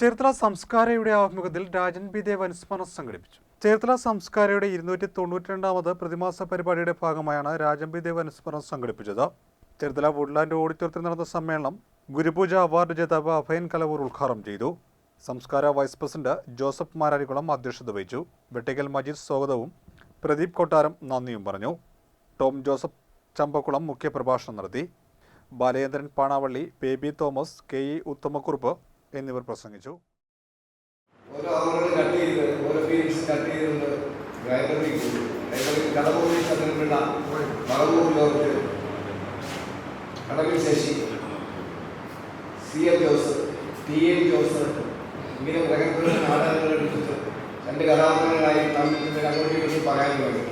ചേർത്തല സംസ്കാരയുടെ ആഭിമുഖ്യത്തിൽ രാജൻ ബി ദേവ് അനുസ്മരണം സംഘടിപ്പിച്ചു. ചേർത്തല സംസ്കാരയുടെ ഇരുന്നൂറ്റി തൊണ്ണൂറ്റി രണ്ടാമത് പ്രതിമാസ പരിപാടിയുടെ ഭാഗമായാണ് രാജൻ ബി ദേവ് അനുസ്മരണം സംഘടിപ്പിച്ചത്. ചേർത്തല വുഡ്ലാൻഡ് ഓഡിറ്റോറിയത്തിൽ നടന്ന സമ്മേളനം ഗുരുപൂജ അവാർഡ് ജേതാവ് അഭയൻ കലവൂർ ഉദ്ഘാടനം ചെയ്തു. സംസ്കാര വൈസ് പ്രസിഡന്റ് ജോസഫ് മാരാരികുളം അധ്യക്ഷത വഹിച്ചു. വെട്ടിക്കൽ മജീദ് സ്വാഗതവും പ്രദീപ് കൊട്ടാരം നന്ദിയും പറഞ്ഞു. ടോം ജോസഫ് ചമ്പക്കുളം മുഖ്യപ്രഭാഷണം നടത്തി. Balendran Panavally Baby Thomas K E Uthamakkurup എന്നിവർ പ്രസംഗിച്ചു. ഓരോ കട്ട് കട്ട് ജോസ് ഇങ്ങനെ കഥാപാത്രങ്ങളായി തമ്മിൽ അങ്ങോട്ടും ഇങ്ങോട്ടും പറയാൻ തുടങ്ങി.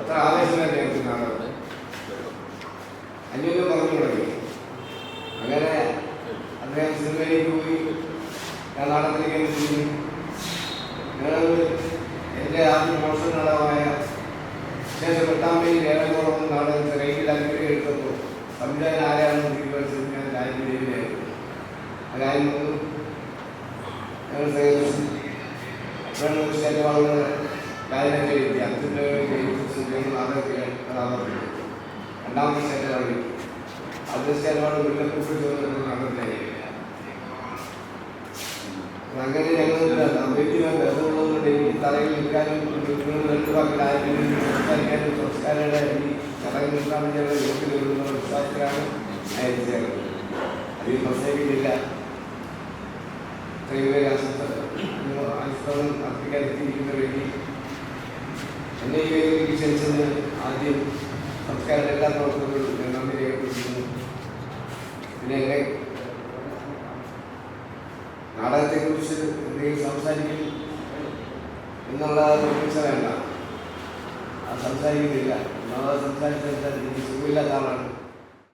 അത്ര ആവേശമായിട്ട് എനിക്ക് നാടകം അന്യോന്യം പറഞ്ഞു തുടങ്ങി അങ്ങനെ അദ്ദേഹം സിനിമയിലേക്ക് പോയി ഞാൻ നാടകത്തിലേക്ക് തിരിഞ്ഞു എന്റെ ആദ്യ മോഷൻ നാടകമായ ശേഷം എട്ടാമയിൽ ഏറെക്കുറവ് നാടകത്തിൽ റേറ്റിൽ അനുമതി എടുത്തപ്പോൾ സംവിധാനം ആരാണെന്ന് തീരുമാനിച്ചത് ഞാൻ രാജ്യദേവിയായിരുന്നു കാര്യം ഞങ്ങൾ സ്റ്റേറ്റ് വളരെ കാര്യമൊക്കെ എഴുതി അച്ഛന്റെ നാടകത്തിൽ കഥാപാത്രം രണ്ടാമത്തെ സ്റ്റേറ്റ് ആദ്യ സ്റ്റേറ്റ് വാങ്ങി മുല്ലപ്പൂട്ട് നാടകത്തിലായി അങ്ങനെ ഞങ്ങൾ ബന്ധമുള്ളതുകൊണ്ട് എനിക്ക് തലയിൽ നിൽക്കാനും രണ്ട് വാക്കിലായാലും സംസാരിക്കാനും സംസ്കാരയുടെ ഈ ചടങ്ങ് നിൽക്കാനും ഞങ്ങൾ യോഗത്തിൽ വരുന്ന വിശ്വാസത്തിലാണ് അതിൽ പ്രത്യേകിച്ചില്ല ഇത്രയും പേര് അനുസ്മരണം അർപ്പിക്കാൻ എത്തിയിരിക്കുന്ന വേണ്ടി എന്നെ ഈ വേദിയിലേക്ക് ക്ഷണിച്ചത് ആദ്യം സംസ്കാരയുടെ എല്ലാ പ്രവർത്തനങ്ങളും ഞാൻ നന്ദി രേഖപ്പെടുത്തുന്നു പിന്നെ എന്നെ നാടകത്തെക്കുറിച്ച് എന്തെങ്കിലും സംസാരിക്കും എന്നുള്ള പ്രതീക്ഷ വേണ്ട. അത് സംസാരിക്കുന്നില്ല. നാളെ സംസാരിച്ചാൽ എനിക്ക് സുഖമില്ലാത്ത ആളാണ്.